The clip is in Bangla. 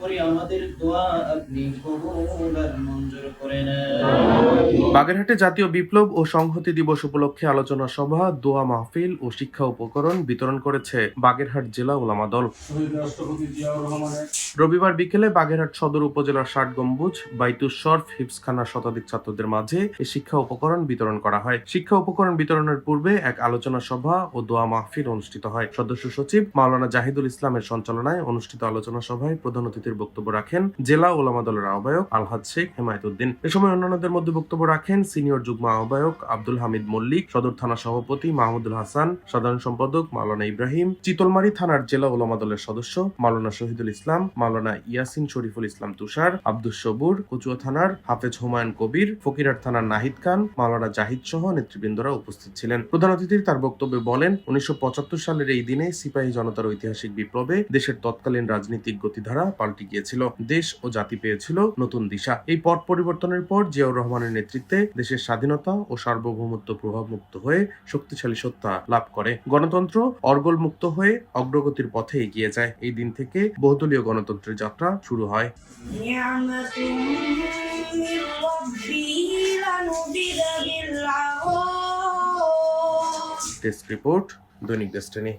সর্বোপরি আমাদের দোয়া আপনি কবুল আর মঞ্জুর করে নেন বাগেরহাটে জাতীয় বিপ্লব ও সংহতি দিবস উপলক্ষে আলোচনা সভা, দোয়া মাহফিল ও শিক্ষা উপকরণ বিতরণ করেছে বাগেরহাট জেলা ওলামা দল। রবিবার বিকেলে বাগেরহাট সদর উপজেলার ষাট গম্বুজ, বাইতুস হিপসখানার শতাধিক ছাত্রদের মাঝে এই শিক্ষা উপকরণ বিতরণ করা হয়। শিক্ষা উপকরণ বিতরণের পূর্বে এক আলোচনা সভা ও দোয়া মাহফিল অনুষ্ঠিত হয়। সদস্য সচিব মাওলানা জাহিদুল ইসলামের সঞ্চালনায় অনুষ্ঠিত আলোচনা সভায় প্রধান অতিথির বক্তব্য রাখেন জেলা ওলামা দলের আহ্বায়ক আলহাজ শেখ হেমায়তুদ্দিন এ সময় অন্যান্যদের মধ্যে বক্তব্য রাখেন সিনিয়র যুগ্ম আহ্বায়ক আব্দুল হামিদ মল্লিক, সদর থানা সভাপতি মাহমুদুল হাসান, সাধারণ সম্পাদক মাওলানা ইব্রাহিম, চিতলমারি থানার জেলা ওলামা দলের সদস্য মাওলানা শহীদুল ইসলাম, মাওলানা ইয়াসিন শরীফুল ইসলাম তুষার, আব্দুস সবুর, কচুয়া থানার হাফেজ হুমায়ুন কবির, ফকিরার থানার নাহিদ খান, মাওলানা জাহিদ সহ নেতৃবৃন্দরা উপস্থিত ছিলেন। প্রধান অতিথি তার বক্তব্যে বলেন, উনিশশো পঁচাত্তর সালের এই দিনে সিপাহী জনতার ঐতিহাসিক বিপ্লবে দেশের তৎকালীন রাজনৈতিক গতিধারা পাল্টে গিয়েছিল। দেশ ও জাতি পেয়েছিল নতুন দিশা। এই পট পরিবর্তনের পর জিয়াউর রহমানের নেতৃত্বে দেশের স্বাধীনতা ও সার্বভৌমত্ব প্রভাব মুক্ত হয়ে শক্তিশালী সত্তা লাভ করে। গণতন্ত্র অর্গল মুক্ত হয়ে অগ্রগতির পথে এগিয়ে যায়। এই দিন থেকে বহুদলীয় গণতন্ত্রের যাত্রা শুরু হয়। Desk report Dainik Destiny.